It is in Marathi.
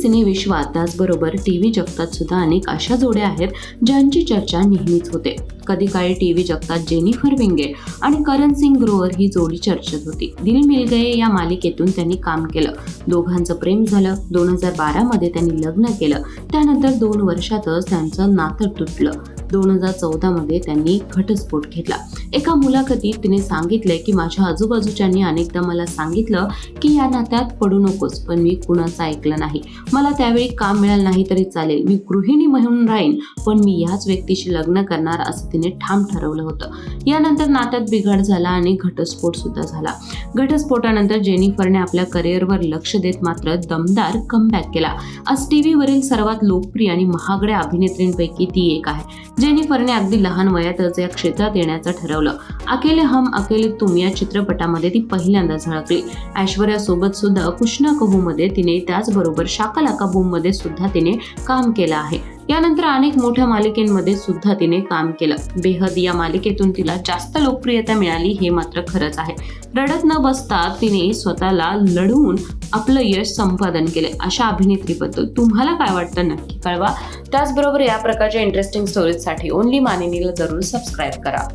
सिने विश्वात त्याचबरोबर टी व्ही जगतात सुद्धा अनेक अशा जोड्या आहेत ज्यांची चर्चा नेहमीच होते. कधी काळी टी व्ही जगतात जेनिफर विंगे आणि करण सिंग ग्रोवर ही जोडी चर्चेत होती. दिल मिल गये या मालिकेतून त्यांनी काम केलं. दोघांचं प्रेम झालं. दोन हजार बारामध्ये त्यांनी लग्न केलं. त्यानंतर दोन वर्षातच त्यांचं नातं तुटलं. दोन हजार चौदामध्ये त्यांनी घटस्फोट घेतला. एका मुलाखतीत तिने सांगितले की माझ्या आजूबाजूच्यांनी अनेकदा मला सांगितलं की या नात्यात पडू नकोस पण मी कुणाचं ऐकलं नाही. मला त्यावेळी काम मिळालं नाही तरी चालेल. मी गृहिणी म्हणून राहीन पण मी याच व्यक्तीशी लग्न करणार असं तिने ठाम ठरवलं होतं. यानंतर नात्यात बिघाड झाला आणि घटस्फोट सुद्धा झाला. घटस्फोटानंतर जेनिफरने आपल्या करिअरवर लक्ष देत मात्र दमदार कमबॅक केला. आज टीव्हीवरील सर्वात लोकप्रिय आणि महागड्या अभिनेत्रींपैकी ती एक आहे. जेनिफरने अगदी लहान वयातच या क्षेत्रात येण्याचं ठरवलं अकेले हम अकेले तुम या चित्रपटामध्ये ती पहिल्यांदा झळकली. ऐश्वर्या सोबत सुद्धा कुशना कहूमध्ये तिने त्याचबरोबर शाकालाका बूममध्ये सुद्धा तिने काम केलं आहे. यानंतर अनेक मोठ्या मालिकेमध्ये सुद्धा तिने काम केलं. बेहद या मालिकेतून तिला जास्त लोकप्रियता मिळाली हे मात्र खरंच आहे. रडत न बसता तिने स्वतःला लढवून आपलं यश संपादन केले अशा अभिनेत्रीबद्दल तुम्हाला काय वाटतं नक्की कळवा. त्याचबरोबर या प्रकारच्या इंटरेस्टिंग स्टोरीजसाठी ओनली मानिनीला जरूर सबस्क्राईब करा.